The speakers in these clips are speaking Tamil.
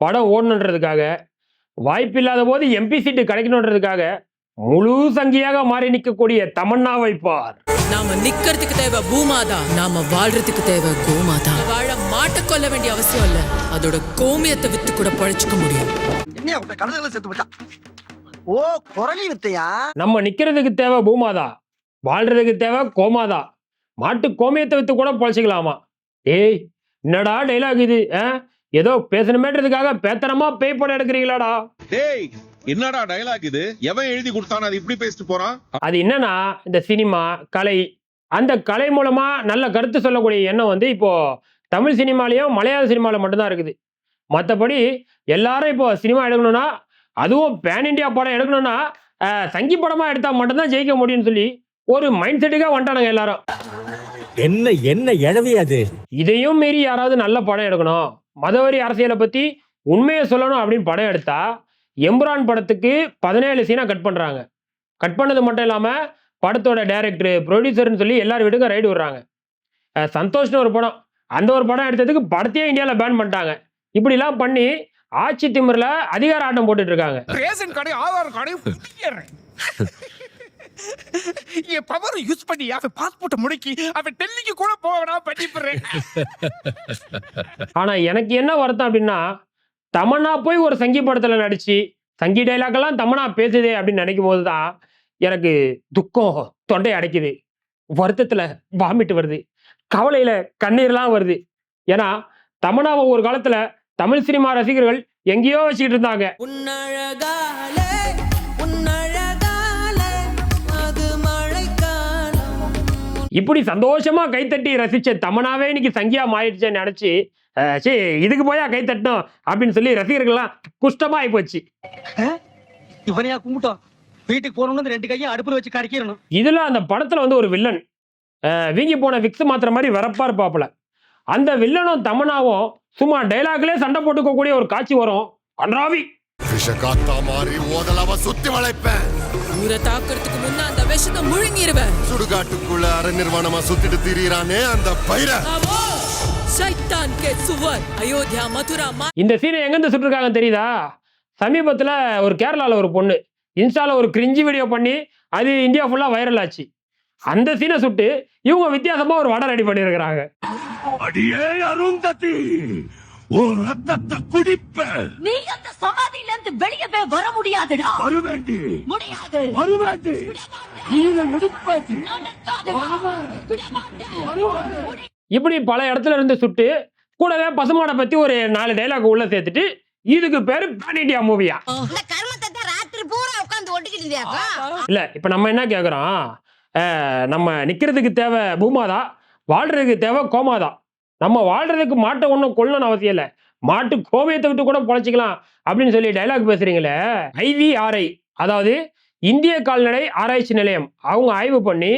படம் ஓடணுன்றதுக்காக வாய்ப்பில்லாத போது எம்பி சீட்டு கிடைக்கணுன்றதுக்காக முழு சங்கியாக மாறி நிற்கக்கூடிய தமன்னாவை பார். நாம நிக்கிறதுக்கு தேவை பூமாதா நாம வாழ்றதுக்கு தேவை கோமாதா. வாழ மாட்ட கொல்ல வேண்டிய அவசியம் இல்ல. அதோட கோமியத்தை வித்து கூட பழிச்சுக்க முடியும். ஓ குரலி வித்தையா? நம்ம நிக்கிறதுக்கு தேவை பூமாதா வாழ்றதுக்கு தேவை கோமாதா. மாட்டு கோமியத்தை வித்து கூட பொழைச்சிக்கலாமா? ஏய் என்னடா டைலாக் இது? ஏதோ பேசணுமேன்றதுக்காக பேத்தனமா பேய் படம் எடுக்கிறீங்களாடா. டேய் என்னடா டயலாக் இது? எவன் எழுதி கொடுத்தானோ அது இப்படி பேசிட்டு போறான்? அது என்னன்னா இந்த சினிமா கலை அந்த கலை மூலமா நல்ல கருத்து சொல்லக்கூடிய எண்ணம் வந்து இப்போ தமிழ் சினிமாலையும் மலையாள சினிமாவில் மட்டும்தான் இருக்குது. மற்றபடி எல்லாரும் இப்போ சினிமா எடுக்கணும்னா அதுவும் பேன் இண்டியா படம் எடுக்கணும்னா சங்கி படமா எடுத்தா மட்டும்தான் ஜெயிக்க முடியும்னு சொல்லி ஒரு மைண்ட் செட்டுக்காக வந்துட்டானுங்க எல்லாரும். என்ன என்ன எழவி அது? இதையும் மீறி யாராவது நல்ல படம் எடுக்கணும். மதவரி அரசியலை பற்றி உண்மையை சொல்லணும் அப்படின்னு படம் எடுத்தா எம்புரான் படத்துக்கு பதினேழு சீனாக கட் பண்ணுறாங்க கட் பண்ணது மட்டும் இல்லாமல் படத்தோட டைரக்டர் ப்ரொடியூசர்னு சொல்லி எல்லார் வீட்டுக்கும் ரைடு விடுறாங்க. சந்தோஷ்னு ஒரு படம். அந்த ஒரு படம் எடுத்ததுக்கு படத்தையே இந்தியாவில் பேன் பண்ணிட்டாங்க. இப்படிலாம் பண்ணி ஆட்சி திமிரில் அதிகார ஆட்டம் போட்டுட்டு இருக்காங்க. என் பவர் யூஸ் பண்ணி அவன் பாஸ்போர்ட் முடக்கி அவன் டெல்லிக்கு கூட போகடா பண்ணிப்புறேன் ஆனா எனக்கு என்ன வருத்தம் அப்படின்னா தமன்னா போய் ஒரு சங்கி படத்துல நடிச்சு சங்கி டைலாக் எல்லாம் தமன்னா பேசுதே அப்படின்னு நினைக்கும் போது தான் எனக்கு துக்கம் தொண்டை அடைக்குது. வருத்தத்துல வாமிட்டு வருது. கவலையில கண்ணீர்லாம் வருது. ஏன்னா தமன்னாவை ஒரு காலத்துல தமிழ் சினிமா ரசிகர்கள் எங்கேயோ வச்சுக்கிட்டு இருந்தாங்க. இப்படி சந்தோஷமா கைத்தட்டி ரசிச்ச தமனாவே இன்னைக்கு சங்கியா மாறிடுச்சேன்னு நினைச்சு சரி இதுக்கு போயா கைத்தட்டணும் அப்படின்னு சொல்லி ரசிகர்கள்லாம் குஷ்டமா ஆகி போச்சு இவனையா கும்பிட்டோம். வீட்டுக்கு போகணும்னு ரெண்டு கையும் அடுப்புல வச்சு கடிக்கிறணும் இதுல அந்த படத்துல வந்து ஒரு வில்லன் வீங்கி போன விக்ஸ் மாத்திர மாதிரி வரப்பா இருப்பாப்புல அந்த வில்லனும் தமனாவும் சும்மா டைலாக்லயே சண்டை போட்டுக்கக்கூடிய ஒரு காட்சி வரும். கன்றாவி விஷகாத்தா மாறி ஓதலாம சுத்தி வளைப்பேன். ஊரை தாக்குறதுக்கு முன்ன அந்த விஷத்தை முழுங்கிருவ சுடுகாட்டுக்குள்ள அரை நிர்வாணமா சுத்திட்டு திரியறானே அந்த பைர சைத்தான் கே சுவர். அயோத்தியா மதுரா இந்த சீனை எங்கேருந்து சுட்டுருக்காங்க தெரியுதா? சமீபத்துல ஒரு கேரளாவில் ஒரு பொண்ணு இன்ஸ்டால ஒரு கிரிஞ்சி வீடியோ பண்ணி அது இந்தியா ஃபுல்லா வைரல் ஆச்சு. அந்த சீனை சுட்டு இவங்க வித்தியாசமா ஒரு வடை ரெடி பண்ணியிருக்கிறாங்க அடியே அருந்ததி! ரத்தத்தை குடிப்ப. நீ அந்த சமாதியில இருந்து வெளியவே வர முடியாதுடா. வருவேண்டி முடியாது. வருவேண்டி இப்படி பல இடத்துல இருந்து சுட்டு கூடவே பசுமாடை பத்தி ஒரு நாலு டைலாக் உள்ள சேர்த்துட்டு இதுக்கு பேரு பேன் இண்டியா மூவியா இல்ல இப்ப நம்ம என்ன கேக்குறோம்? நம்ம நிக்கிறதுக்கு தேவை பூமாதா வாழ்றதுக்கு தேவை கோமாதா. நம்ம வாழ்றதுக்கு மாட்டை ஒன்றும் கொள்ளணும் அவசியம் இல்லை. மாட்டு கோமியத்தை விட்டு கூட பொழைச்சிக்கலாம் அப்படின்னு சொல்லி டைலாக் பேசுறீங்களே? ஐவிஆர்ஐ அதாவது இந்திய கால்நடை ஆராய்ச்சி நிலையம். அவங்க ஆய்வு பண்ணி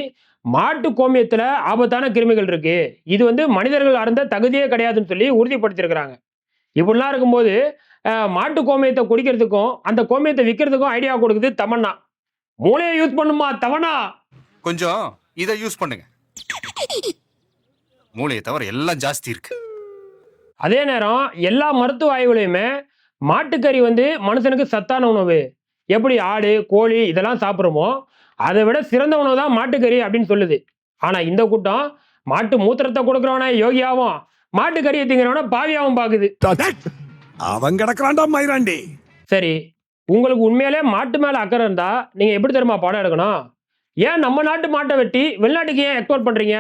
மாட்டு கோமியத்தில் ஆபத்தான கிருமிகள் இருக்கு. இது வந்து மனிதர்கள் அருந்த தகுதியே கிடையாதுன்னு சொல்லி உறுதிப்படுத்தியிருக்கிறாங்க. இப்படிலாம் இருக்கும்போது மாட்டு கோமியத்தை குடிக்கிறதுக்கும் அந்த கோமியத்தை விற்கிறதுக்கும் ஐடியா கொடுக்குது தமன்னா. மூளையை யூஸ் பண்ணுமா தவனா கொஞ்சம் இதை யூஸ் பண்ணுங்க. மூளையை தவிர எல்லாம் ஜாஸ்தி இருக்கு. அதே நேரம் எல்லா மருத்துவ ஆய்வுலையுமே மாட்டுக்கறி வந்து மனுஷனுக்கு சத்தான உணவு. எப்படி ஆடு கோழி இதெல்லாம் சாப்பிட்றோமோ அதை விட சிறந்த உணவு தான் மாட்டுக்கறி அப்படின்னு சொல்லுது. ஆனா இந்த கூட்டம் மாட்டு மூத்திரத்தை கொடுக்குறவன யோகியாவும் மாட்டுக்கறியை திங்கிறவன பாவியாவும் பாக்குது. அவன் கிடக்குறான்டா மயிராண்டி சரி உங்களுக்கு உண்மையிலே மாட்டு மேல அக்கறை இருந்தா நீங்க எப்படி தெரியுமா படம் எடுக்கணும்? ஏன் நம்ம நாட்டு மாட்டை வெட்டி வெளிநாட்டுக்கு ஏன் எக்ஸ்போர்ட் பண்றீங்க?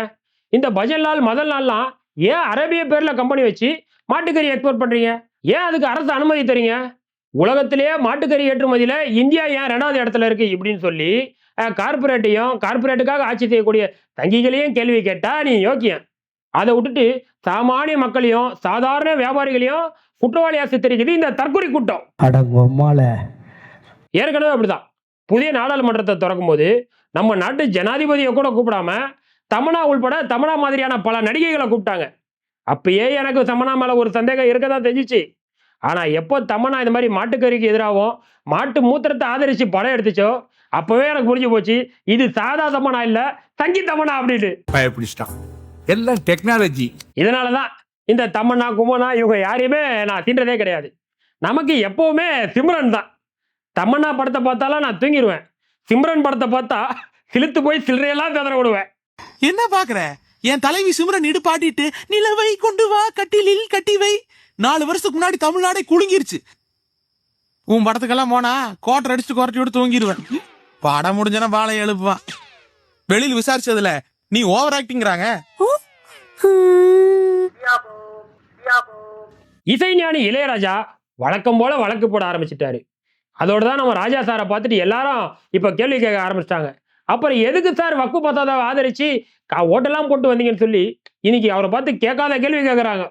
இந்த பஜன்லால் மதன்லால்லாம் ஏன் அரேபிய பேர்ல கம்பெனி வச்சு மாட்டுக்கறி எக்ஸ்போர்ட் பண்றீங்க? ஏன் அதுக்கு அரசு அனுமதி தரீங்க? உலகத்திலேயே மாட்டுக்கறி ஏற்றுமதியில இந்தியா ஏன் ரெண்டாவது இடத்துல இருக்கு இப்படின்னு சொல்லி கார்பரேட்டையும் கார்பரேட்டுக்காக ஆட்சி செய்யக்கூடிய தங்கிகளையும் கேள்வி கேட்டா நீ யோக்கியம் அதை விட்டுட்டு சாமானிய மக்களையும் சாதாரண வியாபாரிகளையும் குற்றவாளியா சித்தரிக்குது இந்த தற்கொலை கூட்டம். ஏற்கனவே அப்படிதான். புதிய நாடாளுமன்றத்தை திறக்கும் போது நம்ம நாட்டு ஜனாதிபதியை கூட கூப்பிடாம தமனா உள்பட தமனா மாதிரியான பல நடிகைகளை கூப்பிட்டாங்க. அப்பயே எனக்கு தமனா மேல ஒரு சந்தேகம் இருக்க தான் தெரிஞ்சிச்சு. ஆனா எப்போ தமனா இந்த மாதிரி மாட்டுக்கறிக்கு எதிராகவும் மாட்டு மூத்திரத்தை ஆதரிச்சு படம் எடுத்துச்சோ அப்பவே எனக்கு புரிஞ்சு போச்சு இது சாதா தமனா இல்ல தங்கி தமனா அப்படின்னு பயப்பிடிச்சிட்டான். எல்லாம் டெக்னாலஜி இதனாலதான் இந்த தமன்னா குமனா இவங்க யாரையுமே நான் தின்றதே கிடையாது. நமக்கு எப்பவுமே சிம்ரன் தான். தமன்னா படத்தை பார்த்தாலும் நான் தூங்கிடுவேன் சிம்ரன் படத்தை பார்த்தா சிலுத்து போய் சில்லறையெல்லாம் ததற விடுவேன் என்ன பாக்குற என் தலைவி சிம்ரன் இடுப்பாட்டிட்டு நிலவை கொண்டு வா கட்டிலில் கட்டி வை. நாலு வருஷத்துக்கு முன்னாடி தமிழ்நாடே குலுங்கிருச்சு. உன் படத்துக்கெல்லாம் போனா கோட்டர் அடிச்சுட்டு குரட்டி விட்டு தூங்கிடுவேன். படம் முடிஞ்சனா வாழை எழுப்புவான் வெளியில் விசாரிச்சதுல நீ ஓவர் ஆக்டிங்கிறாங்க இசைஞானி இளையராஜா வழக்கம் போல வழக்கு போட ஆரம்பிச்சிட்டாரு. அதோட தான் நம்ம ராஜா சாரை பார்த்துட்டு எல்லாரும் இப்போ கேள்வி கேட்க ஆரம்பிச்சிட்டாங்க. அப்புறம் எதுக்கு சார் வக்கு பத்தாதாவை ஆதரிச்சு? கா- ஓட்டெல்லாம் போட்டு வந்தீங்கன்னு சொல்லி இன்னைக்கு அவரை பார்த்து கேட்காத கேள்வி கேட்குறாங்க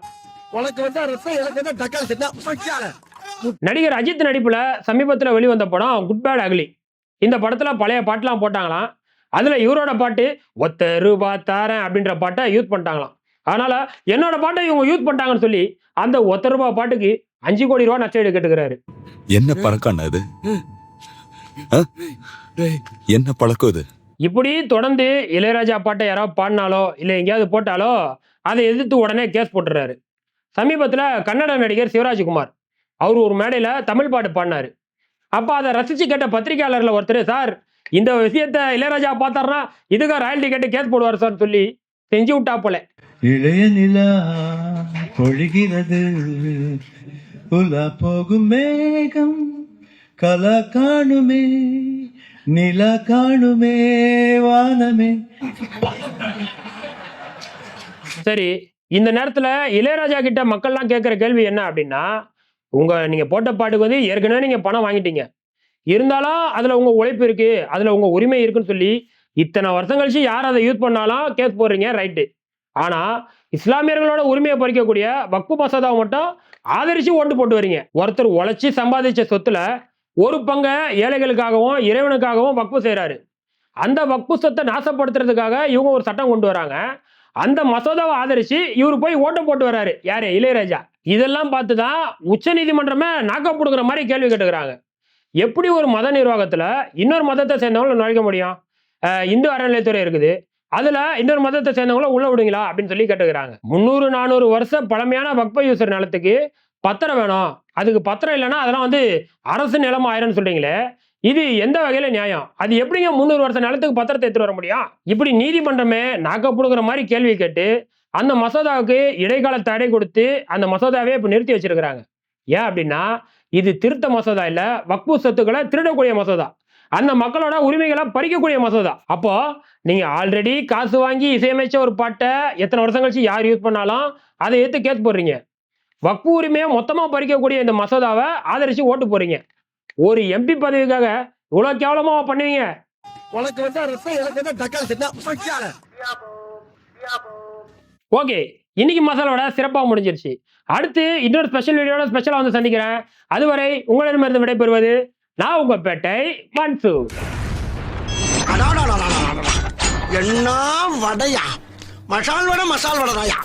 நடிகர் அஜித் நடிப்புல சமீபத்தில் வெளிவந்த படம் குட் பேட் அக்லி இந்த படத்துல பழைய பாட்டுலாம் போட்டாங்களாம். அதுல இவரோட பாட்டு ஒத்த ரூபா தாரேன் அப்படின்ற பாட்டை யூஸ் பண்ணிட்டாங்களாம். அதனால என்னோட பாட்டை இவங்க யூஸ் பண்ணிட்டாங்கன்னு சொல்லி அந்த ஒத்த ரூபா பாட்டுக்கு அஞ்சு கோடி ரூபா நஷ்டம் கேட்டுக்கிறாரு. என்ன ஆ? என்ன பழக்கம் இது? இப்படி தொடர்ந்து இளையராஜா பாட்டை யாராவது பாடினாலோ இல்லை எங்கேயாவது போட்டாலோ அதை எதிர்த்து உடனே கேஸ் போட்டுறாரு. சமீபத்தில் கன்னட நடிகர் சிவராஜ்குமார் அவர் ஒரு மேடையில் தமிழ் பாட்டு பாடினாரு. அப்போ அதை ரசித்து கேட்ட பத்திரிகையாளரில் ஒருத்தர் சார் இந்த விஷயத்த இளையராஜா பார்த்தாருன்னா இதுக்கு ராயல்டி கேட்டு கேஸ் போடுவார் சார் சொல்லி செஞ்சு விட்டா போல. இளைய நிலா பொழிகிறது போகும் மேகம். கல காணுமே நில காணுமே வானமே. சரி இந்த நேரத்தில் இளையராஜா கிட்ட மக்கள்லாம் கேட்குற கேள்வி என்ன அப்படின்னா உங்கள் நீங்கள் போட்ட பாட்டுக்கு வந்து ஏற்கனவே நீங்கள் பணம் வாங்கிட்டீங்க. இருந்தாலும் அதில் உங்கள் உழைப்பு இருக்குது அதில் உங்கள் உரிமை இருக்குன்னு சொல்லி இத்தனை வருஷம் கழிச்சு யார் அதை யூஸ் பண்ணாலும் கேஸ் போடுறீங்க ரைட்டு ஆனால் இஸ்லாமியர்களோட உரிமையை பறிக்கக்கூடிய வக்பு மசோதாவை மட்டும் ஆதரித்து ஓட்டு போட்டு வரீங்க. ஒருத்தர் உழைச்சி சம்பாதிச்ச சொத்துல ஒரு பங்கை ஏழைகளுக்காகவும் இறைவனுக்காகவும் வக்பு செய்கிறாரு அந்த வக்பு சொத்தை நாசப்படுத்துறதுக்காக இவங்க ஒரு சட்டம் கொண்டு வராங்க. அந்த மசோதாவை ஆதரிச்சு இவர் போய் ஓட்டம் போட்டு வர்றாரு யாரு? இளையராஜா. இதெல்லாம் பார்த்து தான் உச்ச நீதிமன்றமே நாக்க கொடுக்குற மாதிரி கேள்வி கேட்டுக்கிறாங்க. எப்படி ஒரு மத நிர்வாகத்தில் இன்னொரு மதத்தை சேர்ந்தவங்கள நுழைக்க முடியும்? இந்து அறநிலையத்துறை இருக்குது. அதில் இன்னொரு மதத்தை சேர்ந்தவங்கள உள்ள விடுங்களா? அப்படின்னு சொல்லி கேட்டுக்கிறாங்க. முந்நூறு நானூறு வருஷம் பழமையான வக்ப யூசர் நிலத்துக்கு பத்திரம் வேணும். அதுக்கு பத்திரம் இல்லைன்னா அதெல்லாம் வந்து அரசு நிலம் ஆயிரம்னு சொல்றீங்களே இது எந்த வகையில நியாயம்? அது எப்படிங்க முந்நூறு வருஷம் நிலத்துக்கு பத்திரத்தை எடுத்துட்டு வர முடியும்? இப்படி நீதிமன்றமே நாக்க புடுங்குற மாதிரி கேள்வி கேட்டு அந்த மசோதாவுக்கு இடைக்கால தடை கொடுத்து அந்த மசோதாவே இப்ப நிறுத்தி வச்சிருக்கிறாங்க. ஏன் அப்படின்னா இது திருத்த மசோதா இல்ல வக்பு சொத்துக்களை திருடக்கூடிய மசோதா. அந்த மக்களோட உரிமைகளை பறிக்கக்கூடிய மசோதா. அப்போ நீங்க ஆல்ரெடி காசு வாங்கி இசையமைச்ச ஒரு பாட்டை எத்தனை வருஷம் கழிச்சு யார் யூஸ் பண்ணாலும் அதை எடுத்து கேஸ் போடுறீங்க. வக்பு உரிமையை மொத்தமா பறிக்கக்கூடிய இந்த மசோதாவை ஆதரிச்சு ஓட்டு போறீங்க. ஒரு எம்பி பதவிக்காக இவ்வளவு கேவலமா பண்ணுவீங்க? ஓகே இன்னைக்கு மசாலோட சிறப்பாக முடிஞ்சிருச்சு. அடுத்து இன்னொரு ஸ்பெஷல் வீடியோட ஸ்பெஷலாக வந்து சந்திக்கிறேன். அதுவரை உங்களிடமிருந்து விடைபெறுவது நான் உங்க பேட்டை மன்சூர் என்ன வடையா? மசால் வடை மசால் வடை தாயா